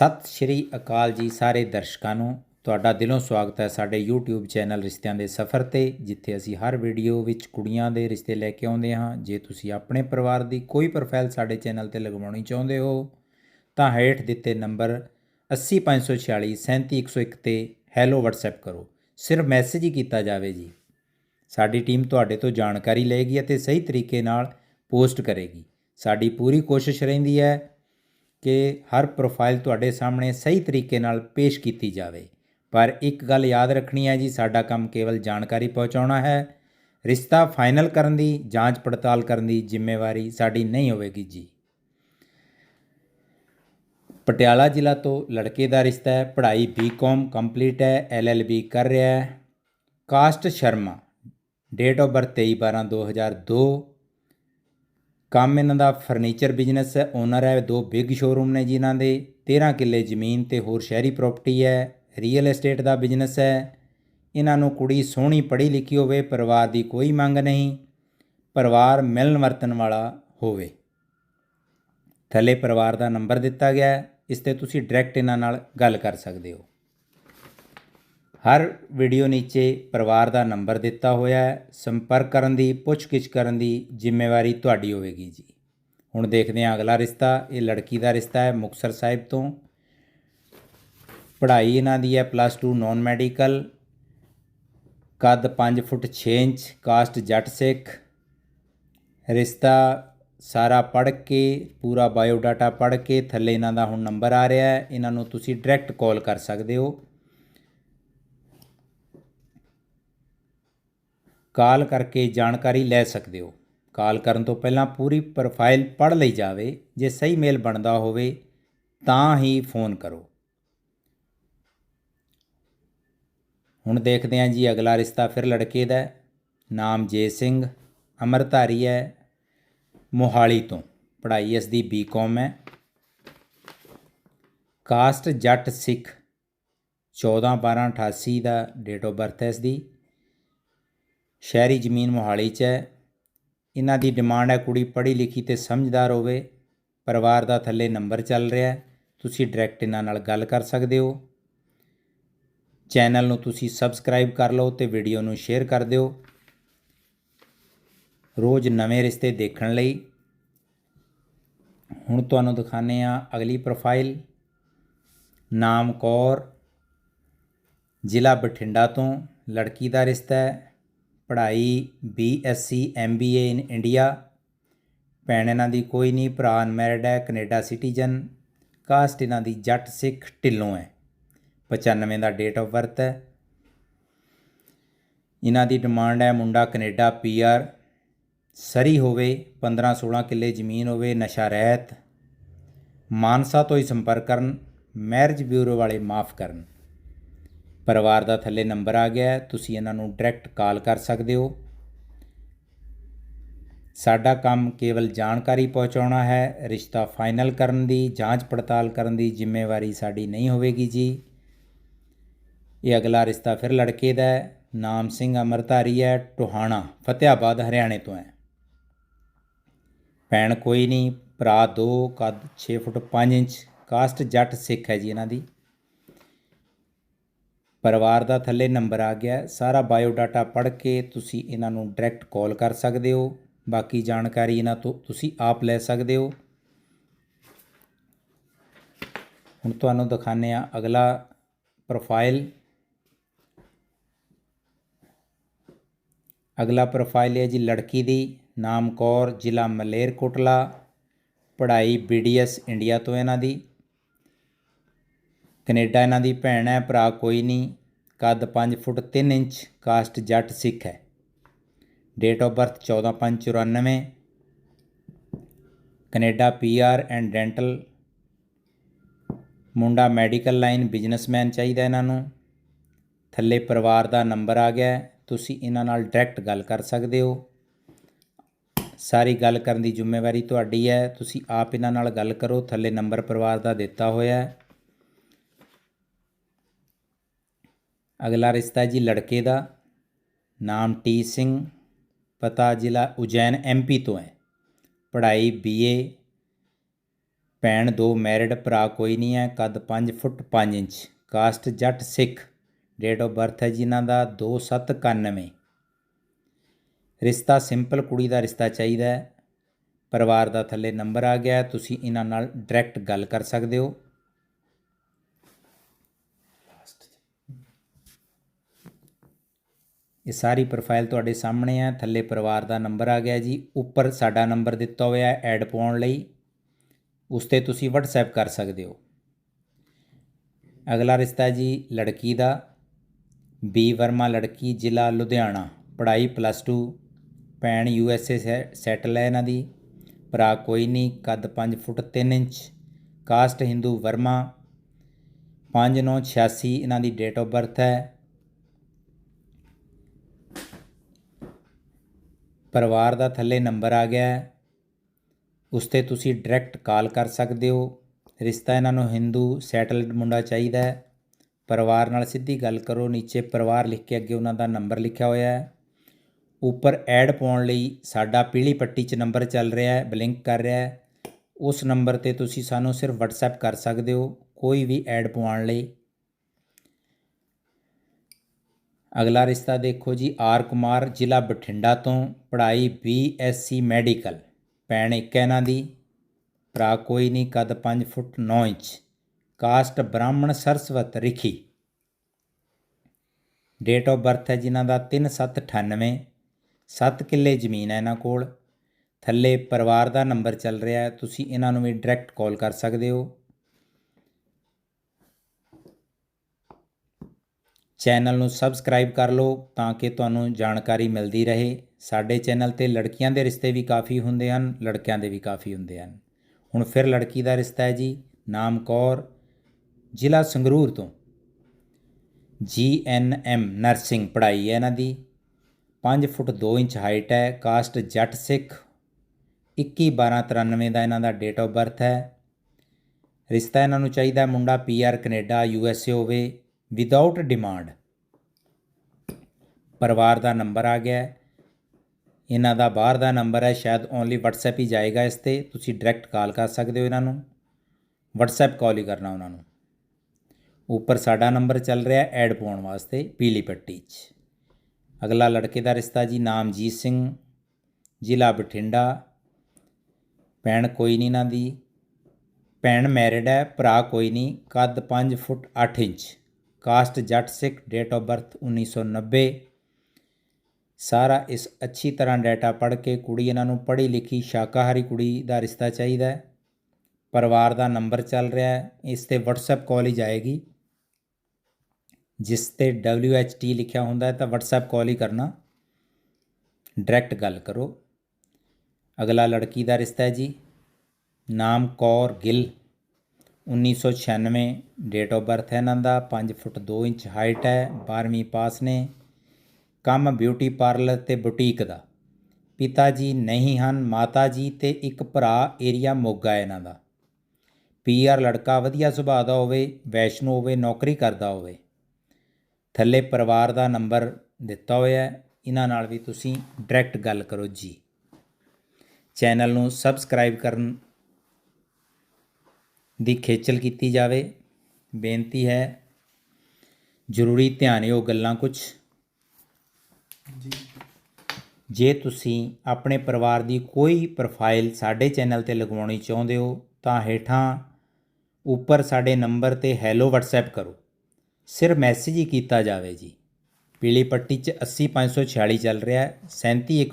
ਸਤਿ ਸ਼੍ਰੀ ਅਕਾਲ ਜੀ ਸਾਰੇ ਦਰਸ਼ਕਾਂ ਨੂੰ। ਤੁਹਾਡਾ ਦਿਲੋਂ ਸਵਾਗਤ ਹੈ ਸਾਡੇ YouTube ਚੈਨਲ ਰਿਸ਼ਤਿਆਂ ਦੇ ਸਫ਼ਰ ਤੇ, ਜਿੱਥੇ ਅਸੀਂ ਹਰ ਵੀਡੀਓ ਵਿੱਚ ਕੁੜੀਆਂ ਦੇ ਰਿਸ਼ਤੇ ਲੈ ਕੇ ਆਉਂਦੇ ਹਾਂ। ਜੇ ਤੁਸੀਂ ਆਪਣੇ ਪਰਿਵਾਰ ਦੀ ਕੋਈ ਪ੍ਰੋਫਾਈਲ ਸਾਡੇ ਚੈਨਲ ਤੇ ਲਗਵਾਉਣੀ ਚਾਹੁੰਦੇ ਹੋ, ਤਾਂ ਹੇਠ ਦਿੱਤੇ ਨੰਬਰ 80546 37101 ਤੇ ਹੈਲੋ WhatsApp ਕਰੋ। ਸਿਰਫ ਮੈਸੇਜ ਹੀ ਕੀਤਾ ਜਾਵੇ ਜੀ। ਸਾਡੀ ਟੀਮ ਤੁਹਾਡੇ ਤੋਂ ਜਾਣਕਾਰੀ ਲਏਗੀ ਅਤੇ ਸਹੀ ਤਰੀਕੇ ਨਾਲ ਪੋਸਟ ਕਰੇਗੀ। ਸਾਡੀ ਪੂਰੀ ਕੋਸ਼ਿਸ਼ ਰਹਿੰਦੀ ਹੈ ਕਿ ਹਰ ਪ੍ਰੋਫਾਈਲ ਤੁਹਾਡੇ ਸਾਹਮਣੇ ਸਹੀ ਤਰੀਕੇ ਨਾਲ ਪੇਸ਼ ਕੀਤੀ ਜਾਵੇ। ਪਰ ਇੱਕ ਗੱਲ ਯਾਦ ਰੱਖਣੀ ਹੈ ਜੀ, ਸਾਡਾ ਕੰਮ ਕੇਵਲ ਜਾਣਕਾਰੀ ਪਹੁੰਚਾਉਣਾ ਹੈ। ਰਿਸ਼ਤਾ ਫਾਈਨਲ ਕਰਨ ਦੀ, ਜਾਂਚ ਪੜਤਾਲ ਕਰਨ ਦੀ ਜ਼ਿੰਮੇਵਾਰੀ ਸਾਡੀ ਨਹੀਂ ਹੋਵੇਗੀ ਜੀ। ਪਟਿਆਲਾ ਜ਼ਿਲ੍ਹਾ ਤੋਂ ਲੜਕੇ ਦਾ ਰਿਸ਼ਤਾ ਹੈ, ਪੜ੍ਹਾਈ ਬੀਕਾਮ ਕੰਪਲੀਟ ਹੈ ਐਲਐਲਬੀ ਕਰ ਰਿਹਾ ਹੈ। Caste Sharma date of birth 23 12 2002 ਕੰਮ ਇਹਨਾਂ ਦਾ ਫਰਨੀਚਰ ਬਿਜ਼ਨਸ ਹੈ ਓਨਰ ਹੈ, ਦੋ ਬਿਗ ਸ਼ੋਰੂਮ ਨੇ ਜਿਨ੍ਹਾਂ ਦੇ 13 ਕਿੱਲੇ ਜ਼ਮੀਨ ਤੇ ਹੋਰ ਸ਼ਹਿਰੀ ਪ੍ਰਾਪਰਟੀ ਹੈ ਰੀਅਲ ਏਸਟੇਟ ਦਾ ਬਿਜ਼ਨਸ ਹੈ। ਇਹਨਾਂ ਨੂੰ ਕੁੜੀ ਸੋਹਣੀ ਪੜ੍ਹੀ ਲਿਖੀ ਹੋਵੇ, ਪਰਿਵਾਰ ਦੀ ਕੋਈ ਮੰਗ ਨਹੀਂ, ਪਰਿਵਾਰ ਮਿਲਣ ਵਰਤਣ ਵਾਲਾ ਹੋਵੇ। ਥੱਲੇ ਪਰਿਵਾਰ ਦਾ ਨੰਬਰ ਦਿੱਤਾ ਗਿਆ ਹੈ, ਇਸ ਤੇ ਤੁਸੀਂ ਡਾਇਰੈਕਟ ਇਹਨਾਂ ਨਾਲ ਗੱਲ ਕਰ ਸਕਦੇ ਹੋ। ਹਰ ਵੀਡੀਓ ਨੀਚੇ ਪਰਿਵਾਰ ਦਾ ਨੰਬਰ ਦਿੱਤਾ ਹੋਇਆ ਹੈ। ਸੰਪਰਕ ਕਰਨ ਦੀ, ਪੁੱਛਗਿੱਛ ਕਰਨ ਦੀ ਜ਼ਿੰਮੇਵਾਰੀ ਤੁਹਾਡੀ ਹੋਵੇਗੀ ਜੀ। ਹੁਣ ਦੇਖਦੇ ਹਾਂ ਅਗਲਾ ਰਿਸ਼ਤਾ। ਇਹ ਲੜਕੀ ਦਾ ਰਿਸ਼ਤਾ ਹੈ ਮੁਕਤਸਰ ਸਾਹਿਬ ਤੋਂ। ਪੜ੍ਹਾਈ ਇਹਨਾਂ ਦੀ ਹੈ ਪਲੱਸ 2 ਨਾਨ ਮੈਡੀਕਲ ਕੱਦ 5 ਫੁੱਟ 6 ਇੰਚ, ਕਾਸਟ ਜੱਟ ਸਿੱਖ। ਰਿਸ਼ਤਾ ਸਾਰਾ ਪੜ੍ਹ ਕੇ, ਪੂਰਾ ਬਾਇਓ ਡਾਟਾ ਪੜ੍ਹ ਕੇ, ਥੱਲੇ ਇਹਨਾਂ ਦਾ ਹੁਣ ਨੰਬਰ ਆ ਰਿਹਾ ਹੈ। ਇਹਨਾਂ ਨੂੰ ਤੁਸੀਂ ਡਾਇਰੈਕਟ ਕਾਲ ਕਰ ਸਕਦੇ ਹੋ। ਕਾਲ ਕਰਕੇ ਜਾਣਕਾਰੀ ਲੈ ਸਕਦੇ ਹੋ। ਕਾਲ ਕਰਨ ਤੋਂ ਪਹਿਲਾਂ ਪੂਰੀ ਪ੍ਰੋਫਾਈਲ ਪੜ੍ਹ ਲਈ ਜਾਵੇ। ਜੇ ਸਹੀ ਮੇਲ ਬਣਦਾ ਹੋਵੇ, ਤਾਂ ਹੀ ਫੋਨ ਕਰੋ। ਹੁਣ ਦੇਖਦੇ ਹਾਂ ਜੀ, ਅਗਲਾ ਰਿਸ਼ਤਾ ਫਿਰ ਲੜਕੇ ਦਾ ਨਾਮ ਜੇ ਸਿੰਘ, ਅਮਰਧਾਰੀ ਹੈ ਮੋਹਾਲੀ ਤੋਂ। ਪੜ੍ਹਾਈ ਇਸ ਦੀ ਬੀਕਾਮ ਹੈ। ਕਾਸਟ ਜੱਟ ਸਿੱਖ 14 12 88 ਦਾ ਡੇਟ ਆਫ ਬਰਥ ਹੈ ਇਸ ਦੀ। ਸ਼ਹਿਰੀ ਜ਼ਮੀਨ ਮੋਹਾਲੀ 'ਚ ਹੈ। ਇਹਨਾਂ ਦੀ ਡਿਮਾਂਡ ਹੈ ਕੁੜੀ ਪੜ੍ਹੀ ਲਿਖੀ ਤੇ ਸਮਝਦਾਰ ਹੋਵੇ। ਪਰਿਵਾਰ ਦਾ ਥੱਲੇ ਨੰਬਰ ਚੱਲ ਰਿਹਾ ਤੁਸੀਂ ਡਾਇਰੈਕਟ ਇਹਨਾਂ ਨਾਲ ਗੱਲ ਕਰ ਸਕਦੇ ਹੋ। ਚੈਨਲ ਨੂੰ ਤੁਸੀਂ ਸਬਸਕ੍ਰਾਈਬ ਕਰ ਲਓ ਤੇ ਵੀਡੀਓ ਨੂੰ ਸ਼ੇਅਰ ਕਰ ਦਿਓ। ਰੋਜ਼ ਨਵੇਂ ਰਿਸ਼ਤੇ ਦੇਖਣ ਲਈ। ਹੁਣ ਤੁਹਾਨੂੰ ਦਿਖਾਣੇ ਆ ਅਗਲੀ ਪ੍ਰੋਫਾਈਲ ਨਾਮ ਕੌਰ। ਜ਼ਿਲ੍ਹਾ ਬਠਿੰਡਾ ਤੋਂ ਲੜਕੀ ਦਾ ਰਿਸ਼ਤਾ ਹੈ। ਪੜ੍ਹਾਈ, B SC M B A in India. ਭੈਣ ਇਹਨਾਂ ਦੀ ਕੋਈ ਨਹੀਂ, ਭਰਾ ਅਨਮੈਰਿਡ ਹੈ, ਕੈਨੇਡਾ ਸਿਟੀਜ਼ਨ। ਕਾਸਟ ਇਹਨਾਂ ਦੀ ਜੱਟ ਸਿੱਖ ਢਿੱਲੋਂ ਹੈ। 95 ਦਾ ਡੇਟ ਆਫ ਬਰਥ ਹੈ। ਇਹਨਾਂ ਦੀ ਡਿਮਾਂਡ ਹੈ ਮੁੰਡਾ ਕੈਨੇਡਾ ਪੀਆਰ ਸਰੀ ਹੋਵੇ 15 16 ਕਿੱਲੇ ਜ਼ਮੀਨ ਹੋਵੇ, ਨਸ਼ਾ ਰਹਿਤ। ਮਾਨਸਾ ਤੋਂ ਹੀ ਸੰਪਰਕ ਕਰਨ, ਮੈਰਿਜ ਬਿਊਰੋ ਵਾਲੇ ਮਾਫ ਕਰਨ। ਪਰਿਵਾਰ ਦਾ ਥੱਲੇ ਨੰਬਰ ਆ ਗਿਆ ਤੁਸੀਂ ਇਹਨਾਂ ਨੂੰ ਡਾਇਰੈਕਟ ਕਾਲ ਕਰ ਸਕਦੇ ਹੋ। ਸਾਡਾ ਕੰਮ ਕੇਵਲ ਜਾਣਕਾਰੀ ਪਹੁੰਚਾਉਣਾ ਹੈ, ਰਿਸ਼ਤਾ ਫਾਈਨਲ ਕਰਨ ਦੀ, ਜਾਂਚ ਪੜਤਾਲ ਕਰਨ ਦੀ ਜ਼ਿੰਮੇਵਾਰੀ ਸਾਡੀ ਨਹੀਂ ਹੋਵੇਗੀ ਜੀ। ਇਹ ਅਗਲਾ ਰਿਸ਼ਤਾ ਫਿਰ ਲੜਕੇ ਦਾ ਹੈ, ਨਾਮ ਸਿੰਘ ਅਮਰਧਾਰੀ ਹੈ, ਟੋਹਾਣਾ ਫਤਿਆਬਾਦ ਹਰਿਆਣੇ ਤੋਂ ਹੈ। ਭੈਣ ਕੋਈ ਨਹੀਂ, ਭਰਾ 2 ਕੱਦ 6 ਫੁੱਟ 5 ਇੰਚ, ਕਾਸਟ ਜੱਟ ਸਿੱਖ ਹੈ ਜੀ ਇਹਨਾਂ ਦੀ। ਪਰਿਵਾਰ ਦਾ ਥੱਲੇ ਨੰਬਰ ਆ ਗਿਆ ਸਾਰਾ ਬਾਇਓਡਾਟਾ ਪੜ੍ਹ ਕੇ ਤੁਸੀਂ ਇਹਨਾਂ ਨੂੰ ਡਾਇਰੈਕਟ ਕਾਲ ਕਰ ਸਕਦੇ ਹੋ। ਬਾਕੀ ਜਾਣਕਾਰੀ ਇਹਨਾਂ ਤੋਂ ਤੁਸੀਂ ਆਪ ਲੈ ਸਕਦੇ ਹੋ। ਹੁਣ ਤੁਹਾਨੂੰ ਦਿਖਾਉਂਦੇ ਆ ਅਗਲਾ ਪ੍ਰੋਫਾਈਲ ਅਗਲਾ ਪ੍ਰੋਫਾਈਲ ਹੈ ਜੀ ਲੜਕੀ ਦੀ। ਨਾਮ ਕੌਰ, ਜ਼ਿਲ੍ਹਾ ਮਲੇਰਕੋਟਲਾ। ਪੜ੍ਹਾਈ ਬੀਡੀਐਸ ਇੰਡੀਆ ਤੋਂ ਇਹਨਾਂ ਦੀ। ਕੈਨੇਡਾ ਇਹਨਾਂ ਦੀ ਭੈਣ ਹੈ, ਭਰਾ ਕੋਈ ਨਹੀਂ। ਕੱਦ 5 ਫੁੱਟ 3 ਇੰਚ, ਕਾਸਟ ਜੱਟ ਸਿੱਖ ਹੈ। Date of birth 14/5/94 Canada PR and dental ਮੁੰਡਾ ਮੈਡੀਕਲ ਲਾਈਨ ਬਿਜ਼ਨਸਮੈਨ ਚਾਹੀਦਾ ਇਹਨਾਂ ਨੂੰ। ਥੱਲੇ ਪਰਿਵਾਰ ਦਾ ਨੰਬਰ ਆ ਗਿਆ ਤੁਸੀਂ ਇਹਨਾਂ ਨਾਲ ਡਾਇਰੈਕਟ ਗੱਲ ਕਰ ਸਕਦੇ ਹੋ। ਸਾਰੀ ਗੱਲ ਕਰਨ ਦੀ ਜ਼ਿੰਮੇਵਾਰੀ ਤੁਹਾਡੀ ਹੈ, ਤੁਸੀਂ ਆਪ ਇਹਨਾਂ ਨਾਲ ਗੱਲ ਕਰੋ, ਥੱਲੇ ਨੰਬਰ ਪਰਿਵਾਰ ਦਾ ਦਿੱਤਾ ਹੋਇਆ ਹੈ। ਅਗਲਾ ਰਿਸ਼ਤਾ ਜੀ ਲੜਕੇ ਦਾ, ਨਾਮ ਟੀ ਸਿੰਘ, ਪਤਾ ਜ਼ਿਲ੍ਹਾ ਉਜੈਨ ਐਮਪੀ ਤੋਂ ਹੈ। ਪੜ੍ਹਾਈ ਬੀਏ ਭੈਣ ਦੋ ਮੈਰਿਡ, ਭਰਾ ਕੋਈ ਨਹੀਂ ਹੈ, ਕੱਦ 5 ਫੁੱਟ 5 ਇੰਚ, ਕਾਸਟ ਜੱਟ ਸਿੱਖ ਡੇਟ ਆਫ ਬਰਥ ਹੈ ਜੀ ਇਹਨਾਂ ਦਾ 2791 ਰਿਸ਼ਤਾ ਸਿੰਪਲ ਕੁੜੀ ਦਾ ਰਿਸ਼ਤਾ ਚਾਹੀਦਾ ਹੈ। ਪਰਿਵਾਰ ਦਾ ਥੱਲੇ ਨੰਬਰ ਆ ਗਿਆ ਤੁਸੀਂ ਇਹਨਾਂ ਨਾਲ ਡਾਇਰੈਕਟ ਗੱਲ ਕਰ ਸਕਦੇ ਹੋ। ਇਹ ਸਾਰੀ ਪ੍ਰੋਫਾਈਲ ਤੁਹਾਡੇ ਸਾਹਮਣੇ ਹੈ ਥੱਲੇ ਪਰਿਵਾਰ ਦਾ ਨੰਬਰ ਆ ਗਿਆ ਜੀ, ਉੱਪਰ ਸਾਡਾ ਨੰਬਰ ਦਿੱਤਾ ਹੋਇਆ ਹੈ ਐਡ ਪਾਉਣ ਲਈ। ਉਸ ਤੇ ਤੁਸੀਂ WhatsApp ਕਰ ਸਕਦੇ ਹੋ। ਅਗਲਾ ਰਿਸ਼ਤਾ ਜੀ, ਲੜਕੀ ਦਾ। ਬੀ ਵਰਮਾ ਲੜਕੀ, ਜ਼ਿਲ੍ਹਾ ਲੁਧਿਆਣਾ। ਪੜ੍ਹਾਈ ਪਲੱਸ 2 ਭੈਣ ਯੂ ਐਸ ਏ ਸੈਟਲ ਹੈ ਇਹਨਾਂ ਦੀ। ਭਰਾ ਕੋਈ ਨਹੀਂ, ਕੱਦ 5 foot 3 inch. Caste Hindu Verma 5986 ਇਹਨਾਂ ਦੀ ਡੇਟ ਆਫ ਬਰਥ ਹੈ। ਪਰਿਵਾਰ ਦਾ ਥੱਲੇ ਨੰਬਰ ਆ ਗਿਆ ਹੈ। ਉਸ ਤੇ ਤੁਸੀਂ ਡਾਇਰੈਕਟ ਕਾਲ ਕਰ ਸਕਦੇ ਹੋ। ਰਿਸ਼ਤਾ ਇਹਨਾਂ ਨੂੰ ਹਿੰਦੂ ਸੈਟਲਡ ਮੁੰਡਾ ਚਾਹੀਦਾ ਹੈ। ਪਰਿਵਾਰ ਨਾਲ ਸਿੱਧੀ ਗੱਲ ਕਰੋ, ਨੀਚੇ ਪਰਿਵਾਰ ਲਿਖ ਕੇ ਅੱਗੇ ਉਹਨਾਂ ਦਾ ਨੰਬਰ ਲਿਖਿਆ ਹੋਇਆ ਹੈ। ਉੱਪਰ ਐਡ ਪਾਉਣ ਲਈ ਸਾਡਾ ਪੀਲੀ ਪੱਟੀ 'ਚ ਨੰਬਰ ਚੱਲ ਰਿਹਾ ਹੈ ਬਲਿੰਕ ਕਰ ਰਿਹਾ ਹੈ। ਉਸ ਨੰਬਰ ਤੇ ਤੁਸੀਂ ਸਾਨੂੰ ਸਿਰਫ WhatsApp ਕਰ ਸਕਦੇ ਹੋ, ਕੋਈ ਵੀ ਐਡ ਪਵਾਉਣ ਲਈ। ਅਗਲਾ ਰਿਸ਼ਤਾ ਦੇਖੋ ਜੀ, ਆਰ ਕੁਮਾਰ, ਜ਼ਿਲ੍ਹਾ ਬਠਿੰਡਾ ਤੋਂ, ਪੜ੍ਹਾਈ ਬੀਐਸਸੀ ਮੈਡੀਕਲ। ਭੈਣ ਇੱਕ ਹੈ ਇਹਨਾਂ ਦੀ, ਭਰਾ ਕੋਈ ਨਹੀਂ, ਕੱਦ 5 ਫੁੱਟ 9 inch. Caste Brahmin Saraswat Rikhi. Date of birth ਹੈ ਜਿਨ੍ਹਾਂ ਦਾ 3798 7 ਕਿੱਲੇ ਜ਼ਮੀਨ ਹੈ ਇਹਨਾਂ ਕੋਲ। ਥੱਲੇ ਪਰਿਵਾਰ ਦਾ ਨੰਬਰ ਚੱਲ ਰਿਹਾ ਹੈ, ਤੁਸੀਂ ਇਹਨਾਂ ਨੂੰ ਵੀ ਡਾਇਰੈਕਟ ਕਾਲ ਕਰ ਸਕਦੇ ਹੋ। ਚੈਨਲ ਨੂੰ ਸਬਸਕ੍ਰਾਈਬ ਕਰ ਲਓ ਤਾਂ ਕਿ ਤੁਹਾਨੂੰ ਜਾਣਕਾਰੀ ਮਿਲਦੀ ਰਹੇ। ਸਾਡੇ ਚੈਨਲ ਤੇ ਲੜਕੀਆਂ ਦੇ ਰਿਸ਼ਤੇ ਵੀ ਕਾਫੀ ਹੁੰਦੇ ਹਨ, ਲੜਕਿਆਂ ਦੇ ਵੀ ਕਾਫੀ ਹੁੰਦੇ ਹਨ। ਹੁਣ ਫਿਰ ਲੜਕੀ ਦਾ ਰਿਸ਼ਤਾ ਹੈ ਜੀ, ਨਾਮ ਕੌਰ, ਜ਼ਿਲ੍ਹਾ ਸੰਗਰੂਰ ਤੋਂ। ਜੀ ਐਨ ਐਮ ਨਰਸਿੰਗ ਪੜ੍ਹਾਈ ਹੈ ਇਹਨਾਂ ਦੀ। 5 ਫੁੱਟ 2 ਇੰਚ ਹਾਈਟ ਹੈ, ਕਾਸਟ ਜੱਟ ਸਿੱਖ। 21 12 93 ਦਾ ਇਹਨਾਂ ਦਾ ਡੇਟ ਆਫ ਬਰਥ ਹੈ। ਰਿਸ਼ਤਾ ਇਹਨਾਂ ਨੂੰ ਚਾਹੀਦਾ ਹੈ ਮੁੰਡਾ PR Canada, USA ਹੋਵੇ। ਵਿਦਆਊਟ ਡਿਮਾਂਡ ਪਰਿਵਾਰ ਦਾ ਨੰਬਰ ਆ ਗਿਆ ਇਹਨਾਂ ਦਾ ਬਾਹਰ ਦਾ ਨੰਬਰ ਹੈ, ਸ਼ਾਇਦ ਓਨਲੀ WhatsApp ਹੀ ਜਾਏਗਾ ਇਸ ਤੇ। ਤੁਸੀਂ ਡਾਇਰੈਕਟ ਕਾਲ ਕਰ ਸਕਦੇ ਹੋ ਇਹਨਾਂ ਨੂੰ। WhatsApp ਕਾਲ ਹੀ ਕਰਨਾ ਉਹਨਾਂ ਨੂੰ। ਉੱਪਰ ਸਾਡਾ ਨੰਬਰ ਚੱਲ ਰਿਹਾ ਐਡ ਪਾਉਣ ਵਾਸਤੇ ਪੀਲੀ ਪੱਟੀ 'ਚ। ਅਗਲਾ ਲੜਕੇ ਦਾ ਰਿਸ਼ਤਾ ਜੀ ਨਾਮਜੀਤ ਸਿੰਘ। ਜ਼ਿਲ੍ਹਾ ਬਠਿੰਡਾ। ਭੈਣ ਕੋਈ ਨਹੀਂ ਇਹਨਾਂ ਦੀ। ਭੈਣ ਮੈਰਿਡ ਹੈ, ਭਰਾ ਕੋਈ ਨਹੀਂ। ਕੱਦ 5 ਫੁੱਟ 8 ਇੰਚ। ਕਾਸਟ ਜੱਟ ਸਿੱਖ ਡੇਟ ਆਫ ਬਰਥ 1990 ਸਾਰਾ ਇਸ ਅੱਛੀ ਤਰ੍ਹਾਂ ਡਾਟਾ ਪੜ੍ਹ ਕੇ ਕੁੜੀ ਇਹਨਾਂ ਨੂੰ ਪੜ੍ਹੀ ਲਿਖੀ ਸ਼ਾਕਾਹਾਰੀ ਕੁੜੀ ਦਾ ਰਿਸ਼ਤਾ ਚਾਹੀਦਾ ਹੈ। ਪਰਿਵਾਰ ਦਾ ਨੰਬਰ ਚੱਲ ਰਿਹਾ ਹੈ। ਇਸ ਤੇ WhatsApp ਕਾਲ ਹੀ ਜਾਏਗੀ। ਜਿਸ ਤੇ WHT ਲਿਖਿਆ ਹੁੰਦਾ ਹੈ ਤਾਂ WhatsApp ਕਾਲ ਹੀ ਕਰਨਾ। ਡਾਇਰੈਕਟ ਗੱਲ ਕਰੋ। ਅਗਲਾ ਲੜਕੀ ਦਾ ਰਿਸ਼ਤਾ ਹੈ ਜੀ। ਨਾਮ Kaur Gill. 1996 date of birth ਹੈ ਇਹਨਾਂ ਦਾ 5 ਫੁੱਟ 2 ਇੰਚ ਹਾਈਟ ਹੈ 12ਵੀਂ ਪਾਸ ਨੇ, ਕੰਮ ਬਿਊਟੀ ਪਾਰਲਰ ਤੇ ਬੁਟੀਕ ਦਾ। ਪਿਤਾ ਜੀ ਨਹੀਂ ਹਨ ਮਾਤਾ ਜੀ ਤੇ ਇੱਕ ਭਰਾ ਏਰੀਆ ਮੋਗਾ ਹੈ ਇਹਨਾਂ ਦਾ। ਪੀਆਰ ਲੜਕਾ ਵਧੀਆ ਸੁਭਾਅ ਦਾ ਹੋਵੇ, ਵੈਸ਼ਨੂ ਹੋਵੇ, ਨੌਕਰੀ ਕਰਦਾ ਹੋਵੇ। ਥੱਲੇ ਪਰਿਵਾਰ ਦਾ ਨੰਬਰ ਦਿੱਤਾ ਹੋਇਆ ਹੈ, ਇਹਨਾਂ ਨਾਲ ਵੀ ਤੁਸੀਂ ਡਾਇਰੈਕਟ ਗੱਲ ਕਰੋ ਜੀ। ਚੈਨਲ ਨੂੰ ਸਬਸਕ੍ਰਾਈਬ ਕਰਨ ਦੀ ਖੇਚਲ ਕੀਤੀ ਜਾਵੇ। ਬੇਨਤੀ ਹੈ, ਜ਼ਰੂਰੀ ਧਿਆਨਯੋਗ ਗੱਲਾਂ ਕੁਝ ਜੇ ਤੁਸੀਂ ਆਪਣੇ ਪਰਿਵਾਰ ਦੀ ਕੋਈ ਪ੍ਰੋਫਾਈਲ ਸਾਡੇ ਚੈਨਲ ਤੇ ਲਗਵਾਉਣੀ ਚਾਹੁੰਦੇ ਹੋ, ਤਾਂ ਹੇਠਾਂ ਉੱਪਰ ਸਾਡੇ ਨੰਬਰ ਤੇ ਹੈਲੋ WhatsApp ਕਰੋ। ਸਿਰ ਮੈਸੇਜ ਹੀ ਕੀਤਾ ਜਾਵੇ ਜੀ। ਪੀਲੀ ਪੱਟੀ 'ਚ 80546 ਚੱਲ ਰਿਹਾ ਹੈ। 37101